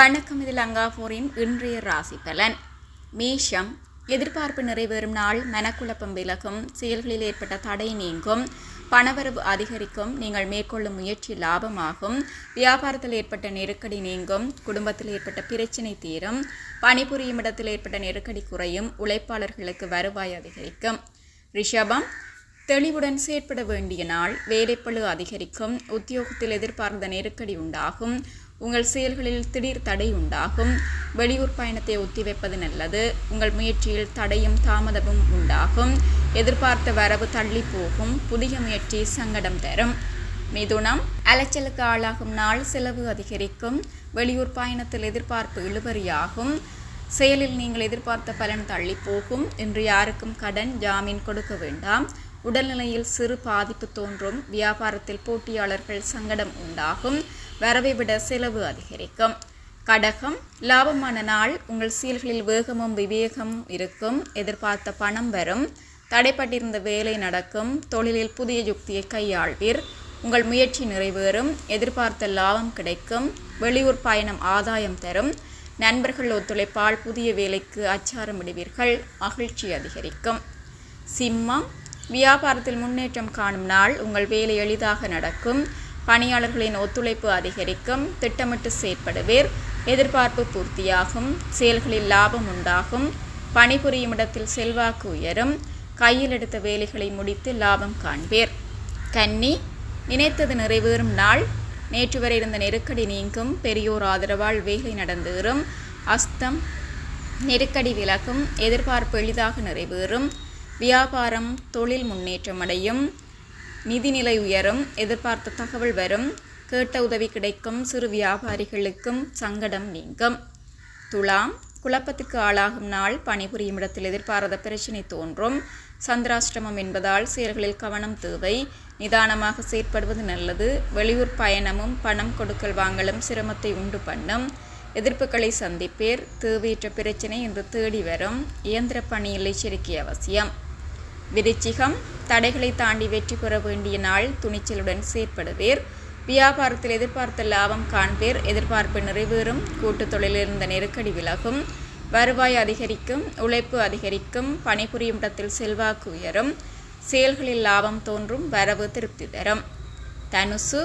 வணக்கம் இதில் அங்காபூரின் இன்றைய ராசி பலன் மேஷம் எதிர்பார்ப்பு நிறைவேறும் நாள் மனக்குழப்பம் விலகும் செயல்களில் ஏற்பட்ட தடை நீங்கும் பணவரவு அதிகரிக்கும் நீங்கள் மேற்கொள்ளும் முயற்சி லாபமாகும் வியாபாரத்தில் ஏற்பட்ட நெருக்கடி நீங்கும் குடும்பத்தில் ஏற்பட்ட பிரச்சினை தீரும் பணிபுரியும் இடத்தில் ஏற்பட்ட நெருக்கடி குறையும் உழைப்பாளர்களுக்கு வருவாய் அதிகரிக்கும். ரிஷபம் தெளிவுடன் செயற்பட வேண்டிய நாள் வேலைப்பழு அதிகரிக்கும் உத்தியோகத்தில் எதிர்பார்த்த நெருக்கடி உண்டாகும் உங்கள் செயல்களில் திடீர் தடை உண்டாகும். வெளியூர் பயணத்தை ஒத்திவைப்பது நல்லது. உங்கள் முயற்சியில் தடையும் தாமதமும் உண்டாகும். எதிர்பார்த்த வரவு தள்ளி போகும். புதிய முயற்சி சங்கடம் தரும். மிதுனம் அலைச்சலுக்கு ஆளாகும் நாள் செலவு அதிகரிக்கும். வெளியூர் பயணத்தில் எதிர்பார்ப்பு இழுபறியாகும். செயலில் நீங்கள் எதிர்பார்த்த பலன் தள்ளி போகும். இன்று யாருக்கும் கடன் ஜாமீன் கொடுக்க வேண்டாம். உடல்நிலையில் சிறு பாதிப்பு தோன்றும். வியாபாரத்தில் போட்டியாளர்கள் சங்கடம் உண்டாகும். வரவை விட செலவு அதிகரிக்கும். கடகம் லாபமான நாள் உங்கள் செயல்களில் வேகமும் விவேகம் இருக்கும். எதிர்பார்த்த பணம் வரும். தடைப்பட்டிருந்த வேலை நடக்கும். தொழிலில் புதிய யுக்தியை கையாள்வீர். உங்கள் முயற்சி நிறைவேறும். எதிர்பார்த்த லாபம் கிடைக்கும். வெளியூர் பயணம் ஆதாயம் தரும். நண்பர்கள் ஒத்துழைப்பால் புதிய வேலைக்கு அச்சாரம் விடுவீர்கள் மகிழ்ச்சி அதிகரிக்கும். சிம்மம் வியாபாரத்தில் முன்னேற்றம் காணும் நாள் உங்கள் வேலை எளிதாக நடக்கும். பணியாளர்களின் ஒத்துழைப்பு அதிகரிக்கும் திட்டமிட்டு செயற்படுவீர் எதிர்பார்ப்பு பூர்த்தியாகும் செயல்களில் லாபம் உண்டாகும் பணிபுரியும் இடத்தில் செல்வாக்கு உயரும் கையில் எடுத்த வேலைகளை முடித்து லாபம் காண்பீர். கன்னி நினைத்தது நிறைவேறும் நாள் நேற்று வரை இருந்த நெருக்கடி நீங்கும் பெரியோர் ஆதரவால் வேலை நடந்தேறும் அஸ்தம் நெருக்கடி விலகும் எதிர்பார்ப்பு எளிதாக நிறைவேறும் வியாபாரம் தொழில் முன்னேற்றம் அடையும் நிதிநிலை உயரும் எதிர்பார்த்த தகவல் வரும் கேட்ட உதவி கிடைக்கும் சிறு வியாபாரிகளுக்கும் சங்கடம் நீங்கும். துலாம் குழப்பத்துக்கு ஆளாகும் நாள் பணிபுரியும் இடத்தில் எதிர்பாராத பிரச்சினை தோன்றும். சந்திராஷ்டிரமம் என்பதால் செயல்களில் கவனம் தேவை. நிதானமாக செயற்படுவது நல்லது. வெளியூர் பயணமும் பணம் கொடுக்கல் வாங்கலும் சிரமத்தை உண்டு பண்ணும். எதிர்ப்புகளை சந்திப்பேர். தேவையற்ற பிரச்சினை என்று தேடி வரும். இயந்திர பணியில் எச்சரிக்கை அவசியம். விருச்சிகம் தடைகளை தாண்டி வெற்றி பெற வேண்டிய நாள் துணிச்சலுடன் செயற்படுவீர். வியாபாரத்தில் எதிர்பார்த்த லாபம் காண்பேர். எதிர்பார்ப்பு நிறைவேறும். கூட்டுத் தொழிலில் இருந்த நெருக்கடி விலகும். வருவாய் அதிகரிக்கும். உழைப்பு அதிகரிக்கும். பணிபுரியும் இடத்தில் செல்வாக்கு உயரும். செயல்களில் லாபம் தோன்றும். வரவு திருப்தி தரும் தனுசு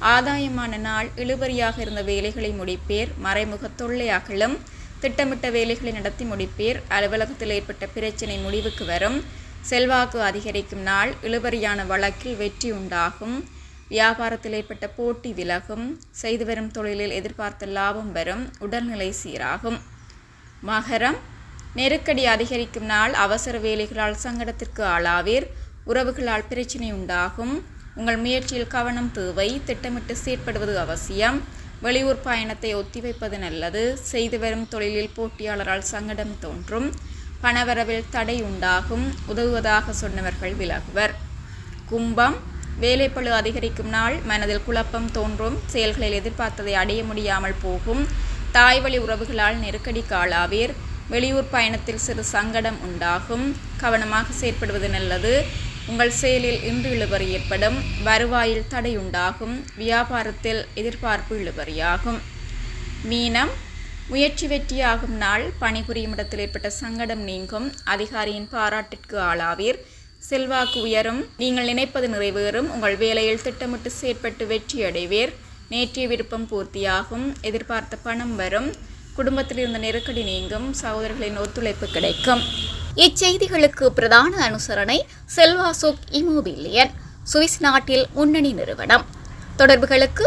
ஆதாயமான நாள் இழுபறியாக இருந்த வேலைகளை முடிப்பேர். மறைமுக தொல்லை அகலும். திட்டமிட்ட வேலைகளை நடத்தி முடிப்பேர். அலுவலகத்தில் ஏற்பட்ட பிரச்சினை முடிவுக்கு வரும். செல்வாக்கு அதிகரிக்கும் நாள் இழுபறியான வழக்கில் வெற்றி உண்டாகும். வியாபாரத்தில் ஏற்பட்ட போட்டி விலகும். செய்து வரும் தொழிலில் எதிர்பார்த்த லாபம் வரும் உடல்நிலை சீராகும். மகரம். நெருக்கடி அதிகரிக்கும் நாள். அவசர வேலைகளால் சங்கடத்திற்கு ஆளாவீர். உறவுகளால் பிரச்சினை உண்டாகும். உங்கள் முயற்சியில் கவனம் தேவை. திட்டமிட்டு செயற்படுவது அவசியம். வெளியூர் பயணத்தை ஒத்திவைப்பது நல்லது. செய்து வரும் தொழிலில் போட்டியாளரால் சங்கடம் தோன்றும். பணவரவில் தடை உண்டாகும் உதவுவதாக சொன்னவர்கள் விலகுவர். கும்பம் வேலைப்பளு அதிகரிக்கும் நாள் மனதில் குழப்பம் தோன்றும் செயல்களில் எதிர்பார்த்ததை அடைய முடியாமல் போகும் தாய் வழி உறவுகளால் நெருக்கடி காலாவீர் வெளியூர் பயணத்தில் சிறு சங்கடம் உண்டாகும் கவனமாக செயற்படுவது நல்லது உங்கள் செயலில் இன்று இழுபறி ஏற்படும் வருவாயில் தடை உண்டாகும் வியாபாரத்தில் எதிர்பார்ப்பு இழுபறியாகும். மீனம் முயற்சி வெற்றியாகும் நாள். பணிபுரியும் இடத்தில் ஏற்பட்ட சங்கடம் நீங்கும். அதிகாரியின் பாராட்டிற்கு ஆளாவீர். செல்வாக்கு உயரும். நீங்கள் நினைப்பது நிறைவேறும். உங்கள் வேலையில் திட்டமிட்டு செயற்பட்டு வெற்றி அடைவீர். நேற்றைய விருப்பம் பூர்த்தியாகும். எதிர்பார்த்த பணம் வரும். குடும்பத்தில் இருந்த நெருக்கடி நீங்கும். சகோதரர்களின் ஒத்துழைப்பு கிடைக்கும். இச்செய்திகளுக்கு பிரதான அனுசரணை செல்வாசோக் இமோபிலியன் சுவிஸ் நாட்டில் முன்னணி நிறுவனம். தொடர்புகளுக்கு